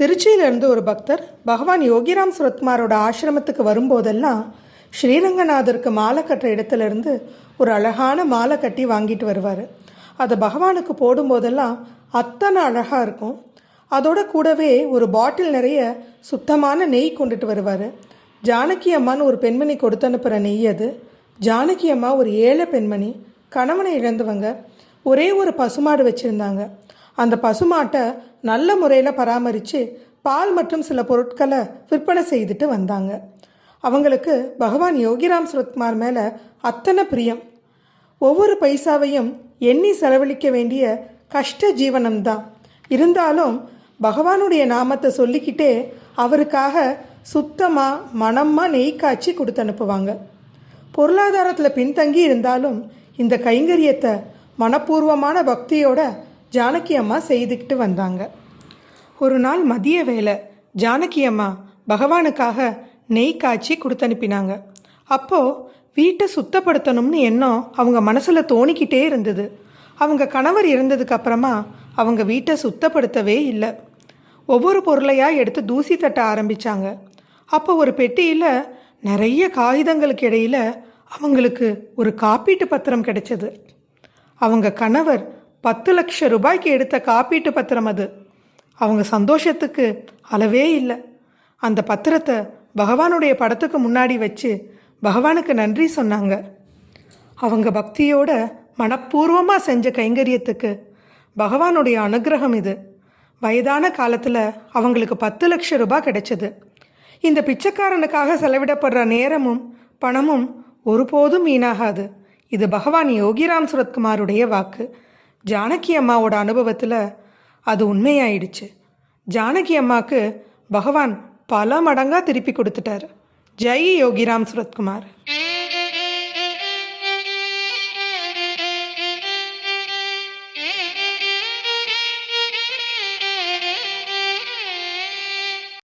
திருச்சியிலிருந்து ஒரு பக்தர் பகவான் யோகிராம் சுரத்குமாரோட ஆசிரமத்துக்கு வரும்போதெல்லாம் ஸ்ரீரங்கநாதருக்கு மாலை கட்டுற இடத்துலேருந்து ஒரு அழகான மாலை கட்டி வாங்கிட்டு வருவார். அதை பகவானுக்கு போடும்போதெல்லாம் அத்தனை அழகாக இருக்கும். அதோட கூடவே ஒரு பாட்டில் நிறைய சுத்தமான நெய் கொண்டுட்டு வருவார். ஜானகி அம்மான்னு ஒரு பெண்மணி கொடுத்து அனுப்புகிற நெய் அது. ஜானகி அம்மா ஒரு ஏழை பெண்மணி. கணவனை இழந்தவங்க. ஒரே ஒரு பசுமாடு வச்சுருந்தாங்க. அந்த பசுமாட்டை நல்ல முறையில் பராமரித்து பால் மற்றும் சில பொருட்களை விற்பனை செய்துட்டு வந்தாங்க. அவங்களுக்கு பகவான் யோகிராம் சுரத்குமார் மேலே அத்தனை பிரியம். ஒவ்வொரு பைசாவையும் எண்ணி செலவழிக்க வேண்டிய கஷ்ட ஜீவனம்தான். இருந்தாலும் பகவானுடைய நாமத்தை சொல்லிக்கிட்டே அவருக்காக சுத்தமாக மனமாக நெய் காய்ச்சி கொடுத்து அனுப்புவாங்க. பொருளாதாரத்தில் பின்தங்கி இருந்தாலும் இந்த கைங்கரியத்தை மனப்பூர்வமான பக்தியோட ஜானகி அம்மா செய்துக்கிட்டு வந்தாங்க. ஒரு நாள் மதிய வேலை ஜானகி அம்மா பகவானுக்காக நெய் காய்ச்சி கொடுத்து அனுப்பினாங்க அப்போது வீட்டை சுத்தப்படுத்தணும்னு எண்ணம் அவங்க மனசில் தோணிக்கிட்டே இருந்தது. அவங்க கணவர் இறந்ததுக்கு அப்புறமா அவங்க வீட்டை சுத்தப்படுத்தவே இல்லை. ஒவ்வொரு பொருளையாக எடுத்து தூசி தட்ட ஆரம்பித்தாங்க அப்போ ஒரு பெட்டியில் நிறைய காகிதங்களுக்கு இடையில் அவங்களுக்கு ஒரு காப்பீட்டு பத்திரம் கிடைச்சது. அவங்க கணவர் பத்து லட்சம் ரூபாய்க்கு எடுத்த காப்பீட்டு பத்திரம் அது. அவங்க சந்தோஷத்துக்கு அளவே இல்லை. அந்த பத்திரத்தை பகவானுடைய படத்துக்கு முன்னாடி வச்சு பகவானுக்கு நன்றி சொன்னாங்க. அவங்க பக்தியோட மனப்பூர்வமாக செஞ்ச கைங்கரியத்துக்கு பகவானுடைய அனுகிரகம் இது. வயதான காலத்தில் அவங்களுக்கு பத்து லட்சம் ரூபாய் கிடைச்சது. இந்த பிச்சைக்காரனுக்காக செலவிடப்படுற நேரமும் பணமும் ஒருபோதும் வீணாகாது. இது பகவான் யோகிராம் சுரத்குமாருடைய வாக்கு. ஜானகி அம்மாவோட அனுபவத்தில் அது உண்மையாயிடுச்சு. ஜானகி அம்மாவுக்கு பகவான் பல மடங்காக திருப்பி கொடுத்துட்டார். ஜெய் யோகிராம் சுரத்குமார்.